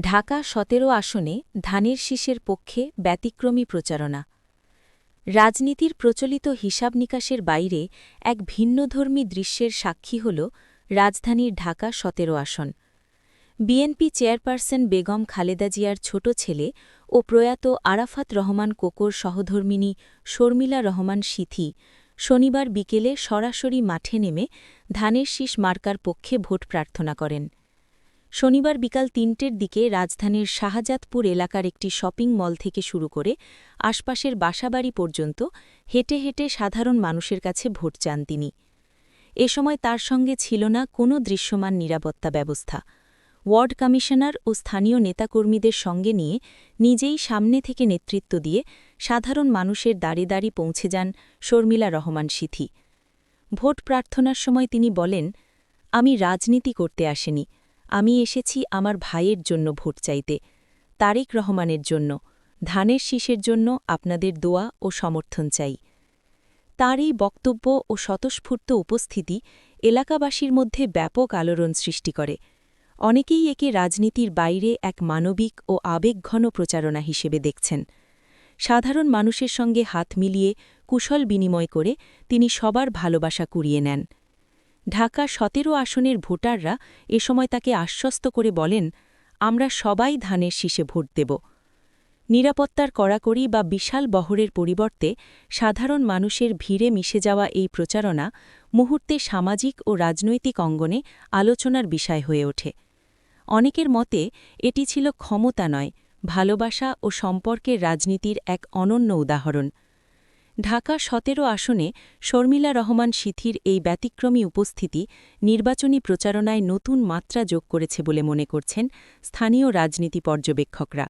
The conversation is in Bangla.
ঢাকা সতেরো আসনে ধানের শীষের পক্ষে ব্যতিক্রমী প্রচারণা। রাজনীতির প্রচলিত হিসাব নিকাশের বাইরে এক ভিন্নধর্মী দৃশ্যের সাক্ষী হল রাজধানীর ঢাকা সতেরো আসন। বিএনপি চেয়ারপারসন বেগম খালেদা জিয়ার ছোট ছেলে ও প্রয়াত আরাফাত রহমান কোকর সহধর্মিনী শর্মিলা রহমান সিথি শনিবার বিকেলে সরাসরি মাঠে নেমে ধানের শীষ মার্কার পক্ষে ভোট প্রার্থনা করেন। শনিবার বিকাল তিনটের দিকে রাজধানীর শাহজাদপুর এলাকার একটি শপিং মল থেকে শুরু করে আশপাশের বাসাবাড়ি পর্যন্ত হেঁটে হেঁটে সাধারণ মানুষের কাছে ভোট চান তিনি। এ সময় তার সঙ্গে ছিল না কোনো দৃশ্যমান নিরাপত্তা ব্যবস্থা। ওয়ার্ড কমিশনার ও স্থানীয় নেতাকর্মীদের সঙ্গে নিয়ে নিজেই সামনে থেকে নেতৃত্ব দিয়ে সাধারণ মানুষের দাঁড়ে দাঁড়ি পৌঁছে যান শর্মিলা রহমান সিথি। ভোট প্রার্থনার সময় তিনি বলেন, আমি রাজনীতি করতে আসেনি। আমি এসেছি আমার ভাইয়ের জন্য ভোট চাইতে, তারেক রহমানের জন্য। ধানের শীষের জন্য আপনাদের দোয়া ও সমর্থন চাই। তার এই বক্তব্য ও স্বতঃস্ফূর্ত উপস্থিতি এলাকাবাসীর মধ্যে ব্যাপক আলোড়ন সৃষ্টি করে। অনেকেই একে রাজনীতির বাইরে এক মানবিক ও আবেগঘন প্রচারণা হিসেবে দেখছেন। সাধারণ মানুষের সঙ্গে হাত মিলিয়ে কুশল বিনিময় করে তিনি সবার ভালোবাসা কুড়িয়ে নেন। ঢাকা সতেরো আসনের ভোটাররা এ সময় তাকে আশ্বস্ত করে বলেন, আমরা সবাই ধানের শীষে ভোট দেব। নিরাপত্তার কড়াকড়ি বা বিশাল বহরের পরিবর্তে সাধারণ মানুষের ভিড়ে মিশে যাওয়া এই প্রচারণা মুহূর্তে সামাজিক ও রাজনৈতিক অঙ্গনে আলোচনার বিষয় হয়ে ওঠে। অনেকের মতে, এটি ছিল ক্ষমতা নয়, ভালোবাসা ও সম্পর্কের রাজনীতির এক অনন্য উদাহরণ। ঢাকা সতেরো আসনে শর্মিলা রহমান সিথির এই ব্যতিক্রমী উপস্থিতি নির্বাচনী প্রচারণায় নতুন মাত্রা যোগ করেছে বলে মনে করছেন স্থানীয় রাজনীতি পর্যবেক্ষকরা।